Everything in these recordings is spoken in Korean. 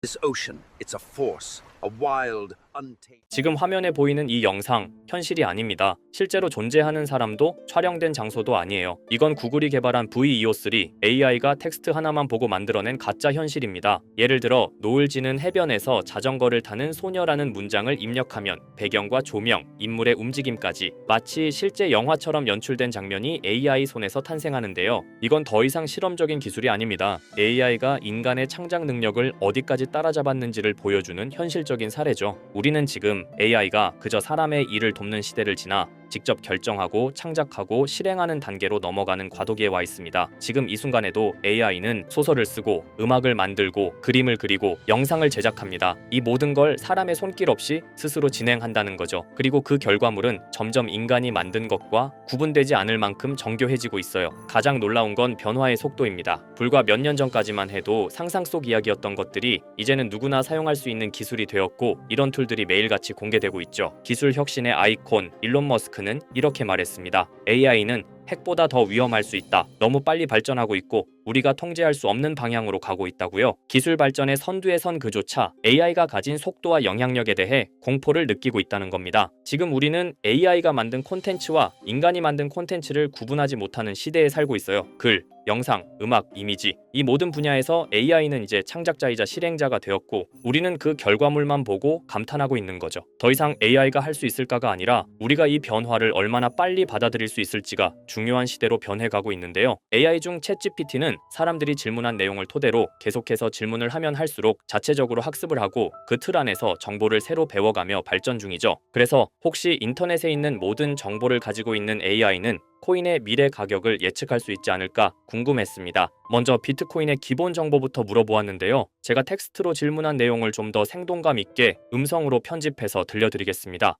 This ocean, it's a force. 지금 화면에 보이는 이 영상 현실이 아닙니다. 실제로 존재하는 사람도 촬영된 장소도 아니에요. 이건 구글이 개발한 VEO3 AI가 텍스트 하나만 보고 만들어낸 가짜 현실입니다. 예를 들어 노을 지는 해변에서 자전거를 타는 소녀라는 문장을 입력하면 배경과 조명, 인물의 움직임까지 마치 실제 영화처럼 연출된 장면이 AI 손에서 탄생하는데요. 이건 더 이상 실험적인 기술이 아닙니다. AI가 인간의 창작 능력을 어디까지 따라잡았는지를 보여주는 현실 적인 사례죠. 우리는 지금 AI가 그저 사람의 일을 돕는 시대를 지나 직접 결정하고 창작하고 실행하는 단계로 넘어가는 과도기에 와 있습니다. 지금 이 순간에도 AI는 소설을 쓰고 음악을 만들고 그림을 그리고 영상을 제작합니다. 이 모든 걸 사람의 손길 없이 스스로 진행한다는 거죠. 그리고 그 결과물은 점점 인간이 만든 것과 구분되지 않을 만큼 정교해지고 있어요. 가장 놀라운 건 변화의 속도입니다. 불과 몇 년 전까지만 해도 상상 속 이야기였던 것들이 이제는 누구나 사용할 수 있는 기술이 되었고 이런 툴들이 매일같이 공개되고 있죠. 기술 혁신의 아이콘 일론 머스크 는 이렇게 말했습니다. AI는 핵보다 더 위험할 수 있다. 너무 빨리 발전하고 있고 우리가 통제할 수 없는 방향으로 가고 있다고요. 기술 발전의 선두에 선 그조차 AI가 가진 속도와 영향력에 대해 공포를 느끼고 있다는 겁니다. 지금 우리는 AI가 만든 콘텐츠와 인간이 만든 콘텐츠를 구분하지 못하는 시대에 살고 있어요. 글, 영상, 음악, 이미지 이 모든 분야에서 AI는 이제 창작자이자 실행자가 되었고 우리는 그 결과물만 보고 감탄하고 있는 거죠. 더 이상 AI가 할 수 있을까가 아니라 우리가 이 변화를 얼마나 빨리 받아들일 수 있을지가 중요한 시대로 변해가고 있는데요. AI 중 챗GPT는 사람들이 질문한 내용을 토대로 계속해서 질문을 하면 할수록 자체적으로 학습을 하고 그 틀 안에서 정보를 새로 배워가며 발전 중이죠. 그래서 혹시 인터넷에 있는 모든 정보를 가지고 있는 AI는 코인의 미래 가격을 예측할 수 있지 않을까 궁금했습니다. 먼저 비트코인의 기본 정보부터 물어보았는데요. 제가 텍스트로 질문한 내용을 좀 더 생동감 있게 음성으로 편집해서 들려드리겠습니다.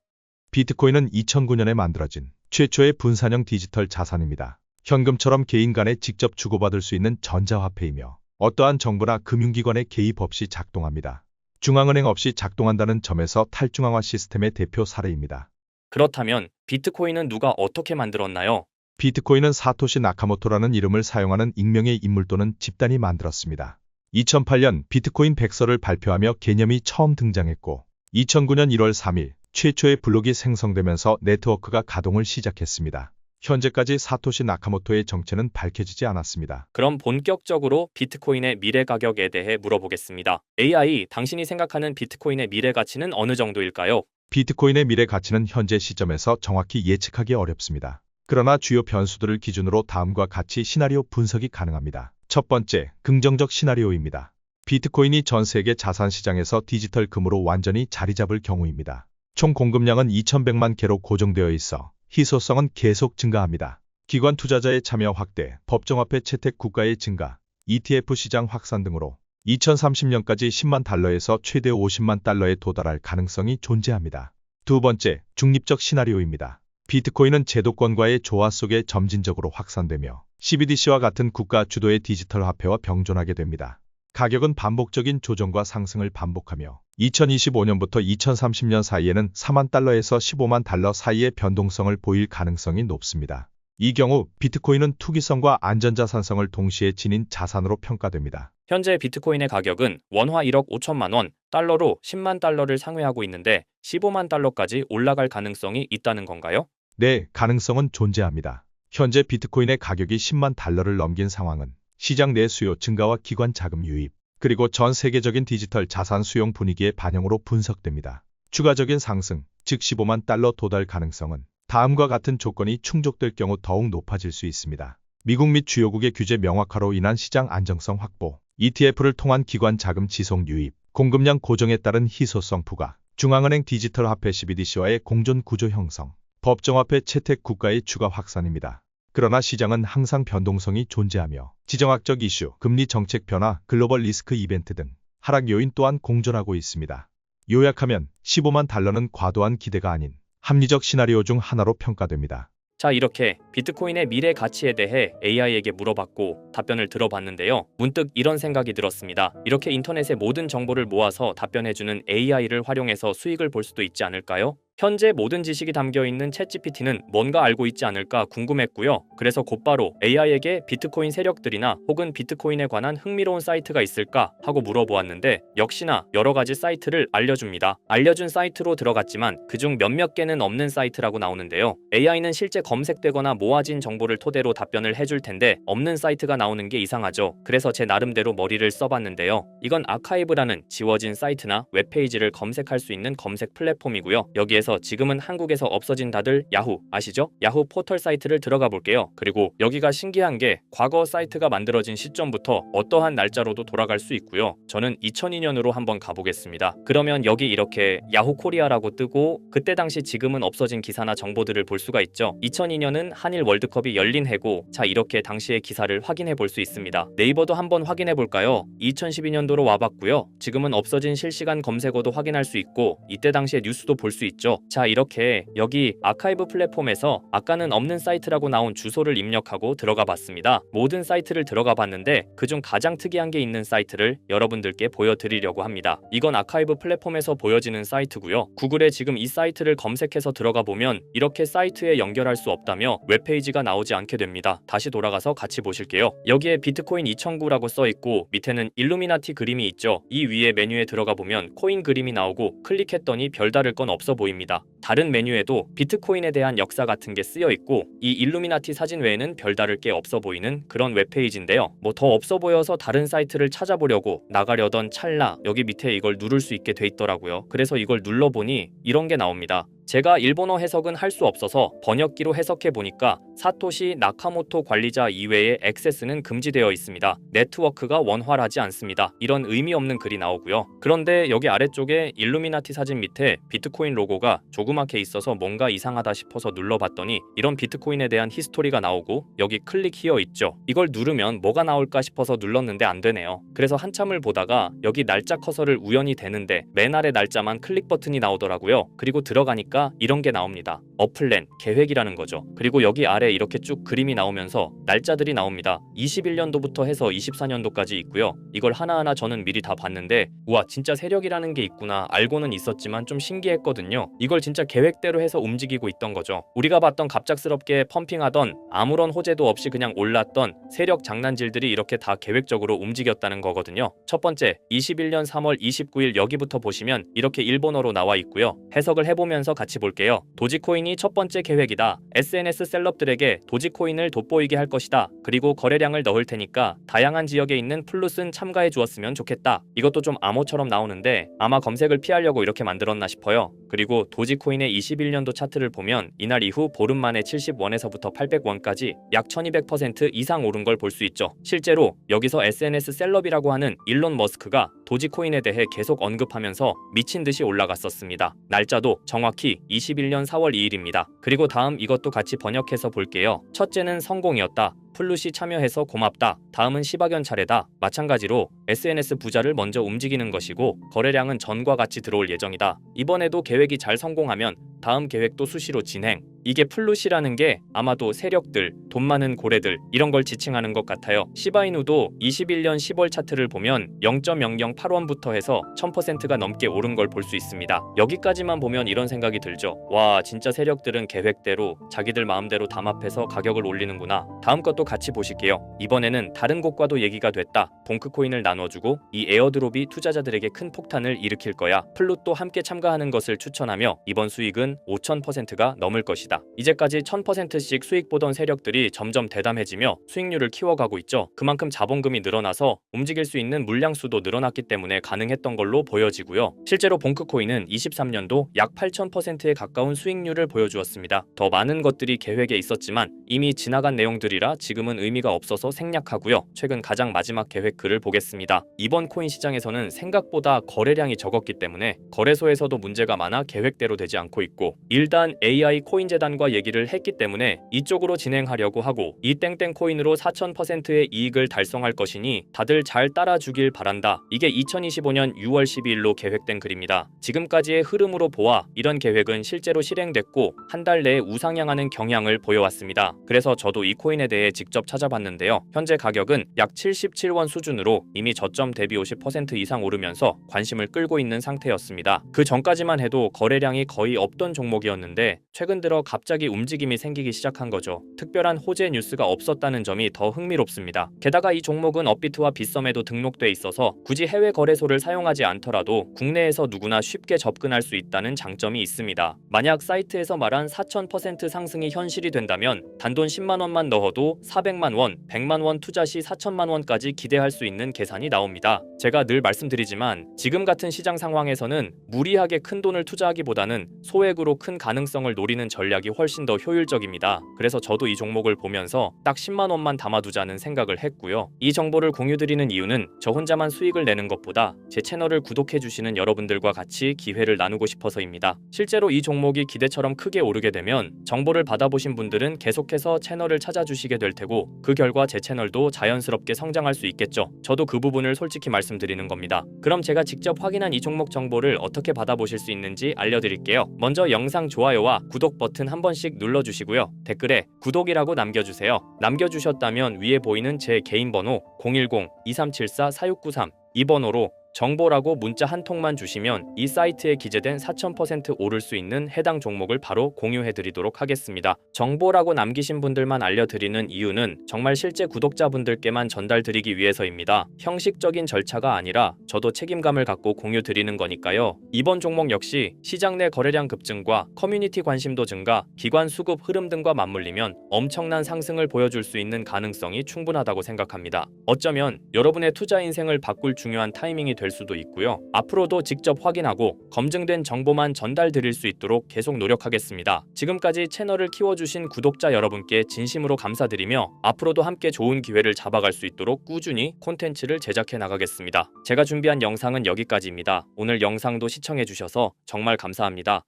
비트코인은 2009년에 만들어진 최초의 분산형 디지털 자산입니다. 현금처럼 개인 간에 직접 주고받을 수 있는 전자화폐이며 어떠한 정부나 금융기관의 개입 없이 작동합니다. 중앙은행 없이 작동한다는 점에서 탈중앙화 시스템의 대표 사례입니다. 그렇다면 비트코인은 누가 어떻게 만들었나요? 비트코인은 사토시 나카모토라는 이름을 사용하는 익명의 인물 또는 집단이 만들었습니다. 2008년 비트코인 백서를 발표하며 개념이 처음 등장했고 2009년 1월 3일 최초의 블록이 생성되면서 네트워크가 가동을 시작했습니다. 현재까지 사토시 나카모토의 정체는 밝혀지지 않았습니다. 그럼 본격적으로 비트코인의 미래 가격에 대해 물어보겠습니다. AI, 당신이 생각하는 비트코인의 미래 가치는 어느 정도일까요? 비트코인의 미래 가치는 현재 시점에서 정확히 예측하기 어렵습니다. 그러나 주요 변수들을 기준으로 다음과 같이 시나리오 분석이 가능합니다. 첫 번째, 긍정적 시나리오입니다. 비트코인이 전 세계 자산 시장에서 디지털 금으로 완전히 자리 잡을 경우입니다. 총 공급량은 2100만 개로 고정되어 있어 희소성은 계속 증가합니다. 기관 투자자의 참여 확대, 법정화폐 채택 국가의 증가, ETF 시장 확산 등으로 2030년까지 10만 달러에서 최대 50만 달러에 도달할 가능성이 존재합니다. 두 번째, 중립적 시나리오입니다. 비트코인은 제도권과의 조화 속에 점진적으로 확산되며 CBDC와 같은 국가 주도의 디지털 화폐와 병존하게 됩니다. 가격은 반복적인 조정과 상승을 반복하며 2025년부터 2030년 사이에는 4만 달러에서 15만 달러 사이의 변동성을 보일 가능성이 높습니다. 이 경우 비트코인은 투기성과 안전자산성을 동시에 지닌 자산으로 평가됩니다. 현재 비트코인의 가격은 원화 1억 5천만 원, 달러로 10만 달러를 상회하고 있는데 15만 달러까지 올라갈 가능성이 있다는 건가요? 네, 가능성은 존재합니다. 현재 비트코인의 가격이 10만 달러를 넘긴 상황은 시장 내 수요 증가와 기관 자금 유입, 그리고 전 세계적인 디지털 자산 수용 분위기의 반영으로 분석됩니다. 추가적인 상승, 즉 15만 달러 도달 가능성은 다음과 같은 조건이 충족될 경우 더욱 높아질 수 있습니다. 미국 및 주요국의 규제 명확화로 인한 시장 안정성 확보, ETF를 통한 기관 자금 지속 유입, 공급량 고정에 따른 희소성 부과, 중앙은행 디지털 화폐 CBDC와의 공존 구조 형성, 법정화폐 채택 국가의 추가 확산입니다. 그러나 시장은 항상 변동성이 존재하며 지정학적 이슈, 금리 정책 변화, 글로벌 리스크 이벤트 등 하락 요인 또한 공존하고 있습니다. 요약하면 15만 달러는 과도한 기대가 아닌 합리적 시나리오 중 하나로 평가됩니다. 자, 이렇게 비트코인의 미래 가치에 대해 AI에게 물어봤고 답변을 들어봤는데요. 문득 이런 생각이 들었습니다. 이렇게 인터넷의 모든 정보를 모아서 답변해주는 AI를 활용해서 수익을 볼 수도 있지 않을까요? 현재 모든 지식이 담겨 있는 챗GPT는 뭔가 알고 있지 않을까 궁금했고요. 그래서 곧바로 AI에게 비트코인 세력들이나 혹은 비트코인에 관한 흥미로운 사이트가 있을까 하고 물어보았는데 역시나 여러 가지 사이트를 알려줍니다. 알려준 사이트로 들어갔지만 그중 몇몇 개는 없는 사이트라고 나오는데요. AI는 실제 검색되거나 모아진 정보를 토대로 답변을 해줄 텐데 없는 사이트가 나오는 게 이상하죠. 그래서 제 나름대로 머리를 써봤는데요. 이건 아카이브라는 지워진 사이트나 웹페이지를 검색할 수 있는 검색 플랫폼이고요. 여기에서 지금은 한국에서 없어진 다들 야후 아시죠? 야후 포털 사이트를 들어가 볼게요. 그리고 여기가 신기한 게 과거 사이트가 만들어진 시점부터 어떠한 날짜로도 돌아갈 수 있고요. 저는 2002년으로 한번 가보겠습니다. 그러면 여기 이렇게 야후 코리아라고 뜨고 그때 당시 지금은 없어진 기사나 정보들을 볼 수가 있죠. 2002년은 한일 월드컵이 열린 해고 자 이렇게 당시의 기사를 확인해 볼 수 있습니다. 네이버도 한번 확인해 볼까요? 2012년도로 와봤고요. 지금은 없어진 실시간 검색어도 확인할 수 있고 이때 당시의 뉴스도 볼 수 있죠. 자 이렇게 여기 아카이브 플랫폼에서 아까는 없는 사이트라고 나온 주소를 입력하고 들어가 봤습니다. 모든 사이트를 들어가 봤는데 그중 가장 특이한 게 있는 사이트를 여러분들께 보여드리려고 합니다. 이건 아카이브 플랫폼에서 보여지는 사이트고요. 구글에 지금 이 사이트를 검색해서 들어가 보면 이렇게 사이트에 연결할 수 없다며 웹페이지가 나오지 않게 됩니다. 다시 돌아가서 같이 보실게요. 여기에 비트코인 2009라고 써 있고 밑에는 일루미나티 그림이 있죠. 이 위에 메뉴에 들어가 보면 코인 그림이 나오고 클릭했더니 별다를 건 없어 보입니다. 다 른 메뉴에도 비트코인에 대한 역사 같은 게 쓰여 있고 이 일루미나티 사진 외에는 별다를 게 없어 보이는 그런 웹페이지인데요. 뭐 더 없어 보여서 다른 사이트를 찾아보려고 나가려던 찰나 여기 밑에 이걸 누를 수 있게 돼 있더라고요. 그래서 이걸 눌러보니 이런 게 나옵니다. 제가 일본어 해석은 할 수 없어서 번역기로 해석해 보니까 사토시 나카모토 관리자 이외의 액세스는 금지되어 있습니다. 네트워크가 원활하지 않습니다. 이런 의미 없는 글이 나오고요. 그런데 여기 아래쪽에 일루미나티 사진 밑에 비트코인 로고가 조 그맣게 있어서 뭔가 이상하다 싶어서 눌러봤더니 이런 비트코인에 대한 히스토리가 나오고 여기 클릭 히어 있죠. 이걸 누르면 뭐가 나올까 싶어서 눌렀는데 안 되네요. 그래서 한참을 보다가 여기 날짜 커서를 우연히 대는데 맨 아래 날짜만 클릭 버튼이 나오더라고요. 그리고 들어가니까 이런 게 나옵니다. 어플랜, 계획이라는 거죠. 그리고 여기 아래 이렇게 쭉 그림이 나오면서 날짜들이 나옵니다. 21년도부터 해서 24년도까지 있고요. 이걸 하나하나 저는 미리 다 봤는데 우와 진짜 세력이라는 게 있구나 알고는 있었지만 좀 신기했거든요. 이걸 진짜 계획대로 해서 움직이고 있던 거죠. 우리가 봤던 갑작스럽게 펌핑하던 아무런 호재도 없이 그냥 올랐던 세력 장난질들이 이렇게 다 계획적으로 움직였다는 거거든요. 첫 번째, 21년 3월 29일 여기부터 보시면 이렇게 일본어로 나와 있고요. 해석을 해보면서 같이 볼게요. 도지코인이 첫 번째 계획이다. SNS 셀럽들에게 도지코인을 돋보이게 할 것이다. 그리고 거래량을 넣을 테니까 다양한 지역에 있는 플룻은 참가해 주었으면 좋겠다. 이것도 좀 암호처럼 나오는데 아마 검색을 피하려고 이렇게 만들었나 싶어요. 그리고 도지코인 의 21년도 차트를 보면 이날 이후 보름 만에 70원에서부터 800원까지 약 1200% 이상 오른 걸 볼 수 있죠. 실제로 여기서 SNS 셀럽이라고 하는 일론 머스크가 도지코인에 대해 계속 언급하면서 미친 듯이 올라갔었습니다. 날짜도 정확히 21년 4월 2일입니다. 그리고 다음 이것도 같이 번역해서 볼게요. 첫째는 성공이었다. 플룻이 참여해서 고맙다. 다음은 시바견 차례다. 마찬가지로 SNS 부자를 먼저 움직이는 것이고 거래량은 전과 같이 들어올 예정이다. 이번에도 계획이 잘 성공하면 다음 계획도 수시로 진행. 이게 플룻이라는 게 아마도 세력들, 돈 많은 고래들 이런 걸 지칭하는 것 같아요. 시바이누도 21년 10월 차트를 보면 0.008원부터 해서 1000%가 넘게 오른 걸 볼 수 있습니다. 여기까지만 보면 이런 생각이 들죠. 와, 진짜 세력들은 계획대로 자기들 마음대로 담합해서 가격을 올리는구나. 다음 것도 같이 보실게요. 이번에는 다른 곳과도 얘기가 됐다. 봉크코인을 나눠주고 이 에어드롭이 투자자들에게 큰 폭탄을 일으킬 거야. 플룻도 함께 참가하는 것을 추천하며 이번 수익은 5000%가 넘을 것이다. 이제까지 1000%씩 수익 보던 세력들이 점점 대담해지며 수익률을 키워가고 있죠. 그만큼 자본금이 늘어나서 움직일 수 있는 물량 수도 늘어났기 때문에 가능했던 걸로 보여지고요. 실제로 봉크코인은 23년도 약 8000%에 가까운 수익률을 보여주었습니다. 더 많은 것들이 계획에 있었지만 이미 지나간 내용들이라 지금은 의미가 없어서 생략하고요. 최근 가장 마지막 계획 글을 보겠습니다. 이번 코인 시장에서는 생각보다 거래량이 적었기 때문에 거래소에서도 문제가 많아 계획대로 되지 않고 있고 일단 AI 코인 재단과 얘기를 했기 때문에 이쪽으로 진행하려고 하고 이 땡땡 코인으로 4000%의 이익을 달성할 것이니 다들 잘 따라주길 바란다. 이게 2025년 6월 12일로 계획된 글입니다. 지금까지의 흐름으로 보아 이런 계획은 실제로 실행됐고 한 달 내에 우상향하는 경향을 보여왔습니다. 그래서 저도 이 코인에 대해 직접 찾아봤는데요. 현재 가격은 약 77원 수준으로 이미 저점 대비 50% 이상 오르면서 관심을 끌고 있는 상태였습니다. 그 전까지만 해도 거래량이 거의 없던 키우던 종목이었는데 최근 들어 갑자기 움직임이 생기기 시작한 거죠. 특별한 호재 뉴스가 없었다는 점이 더 흥미롭습니다. 게다가 이 종목은 업비트와 빗썸에도 등록돼 있어서 굳이 해외 거래소를 사용하지 않더라도 국내에서 누구나 쉽게 접근할 수 있다는 장점이 있습니다. 만약 사이트에서 말한 4,000% 상승이 현실이 된다면 단돈 10만 원만 넣어도 400만 원, 100만 원 투자 시 4천만 원까지 기대할 수 있는 계산이 나옵니다. 제가 늘 말씀드리지만 지금 같은 시장 상황에서는 무리하게 큰 돈을 투자하기보다는 소액 으로 큰 가능성을 노리는 전략이 훨씬 더 효율적입니다. 그래서 저도 이 종목을 보면서 딱 10만 원만 담아두자는 생각을 했고요. 이 정보를 공유드리는 이유는 저 혼자만 수익을 내는 것보다 제 채널을 구독해 주시는 여러분들과 같이 기회를 나누고 싶어서입니다. 실제로 이 종목이 기대처럼 크게 오르게 되면 정보를 받아보신 분들은 계속해서 채널을 찾아주시게 될 테고 그 결과 제 채널도 자연스럽게 성장할 수 있겠죠. 저도 그 부분을 솔직히 말씀드리는 겁니다. 그럼 제가 직접 확인한 이 종목 정보를 어떻게 받아보실 수 있는지 알려드릴게요. 먼저 영상 좋아요와 구독 버튼 한 번씩 눌러주시고요. 댓글에 구독이라고 남겨주세요. 남겨주셨다면 위에 보이는 제 개인 번호 010-2374-4693 이 번호로 정보라고 문자 한 통만 주시면 이 사이트에 기재된 4000% 오를 수 있는 해당 종목을 바로 공유해 드리도록 하겠습니다. 정보라고 남기신 분들만 알려드리는 이유는 정말 실제 구독자분들께만 전달 드리기 위해서입니다. 형식적인 절차가 아니라 저도 책임감을 갖고 공유 드리는 거니까요. 이번 종목 역시 시장 내 거래량 급증과 커뮤니티 관심도 증가, 기관 수급 흐름 등과 맞물리면 엄청난 상승을 보여줄 수 있는 가능성이 충분하다고 생각합니다. 어쩌면 여러분의 투자 인생을 바꿀 중요한 타이밍이 될 수도 있고요. 앞으로도 직접 확인하고 검증된 정보만 전달 드릴 수 있도록 계속 노력하겠습니다. 지금까지 채널을 키워주신 구독자 여러분께 진심으로 감사드리며 앞으로도 함께 좋은 기회를 잡아갈 수 있도록 꾸준히 콘텐츠를 제작해 나가겠습니다. 제가 준비한 영상은 여기까지입니다. 오늘 영상도 시청해주셔서 정말 감사합니다.